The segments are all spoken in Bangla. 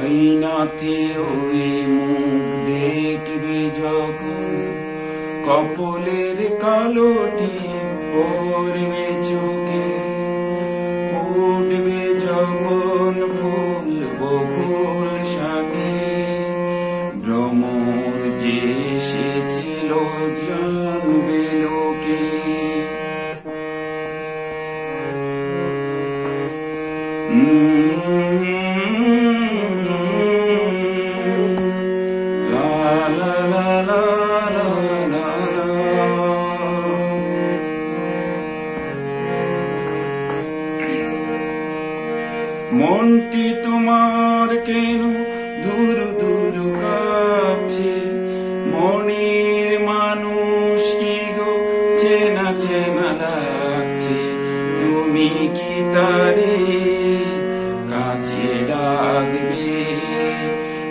আইনাতে ওই মুখ দেখবে যখন কপলের কালোটি পড়বে চোখে উঠবে যখন ফুল বকুল শাকে। ভ্রমর যে এসেছিল মনটি তোমার কেন দূর দূর কাঁপছে? মনের মানুষ কি গো চেনা চেনা লাগছে? তুমি কি তারে কাছে ডাকবে?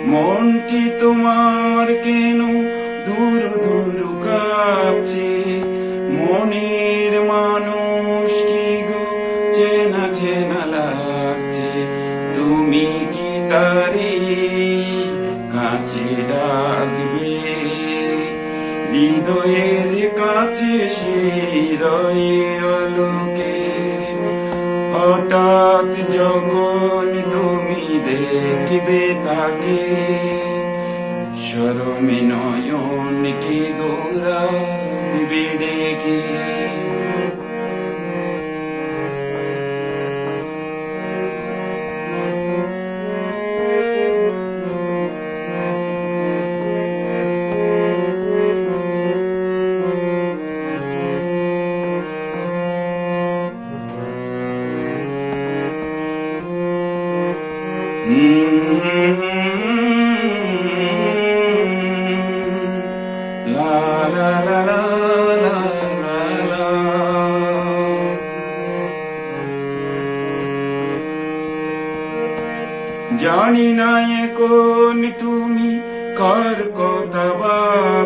মনটি তোমার কেন দূর দূর কাঁপছে? মনের তারে কাছে ডাকবে। হৃদয়ের কাছে সেই রয়ে হঠাৎ যখন তুমি দেখবে তাকে শরমে নয়ন জানি না কোন তুমি কার কথা ভাবছ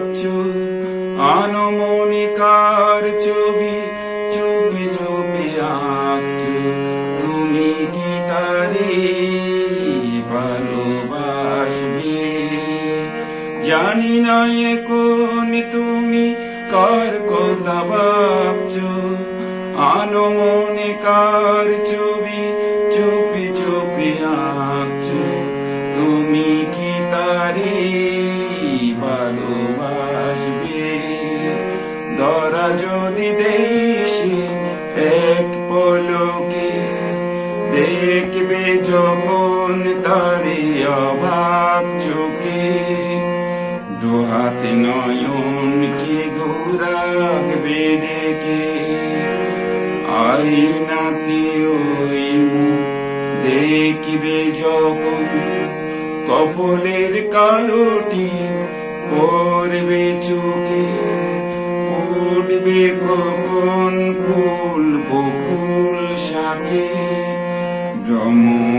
জানি না এখন তুমি কার কথা ভাবছ। ভাবছ আনমনে কার ছবি চুপি চুপি আঁকছো। তুমি কি তারে ভালোবাসবে? ধরা যদি দেশে এক পলকে দেখবে যখন তারে অভাব দুহাতে নয়ন কি? ঘুরাকবে ডেকে আইনাতে ওই দেখবে যখন কপলের কালোটি পড়বে চোখে, ফুটবে কখন ফুল বকুল শাকে। ভ্রমর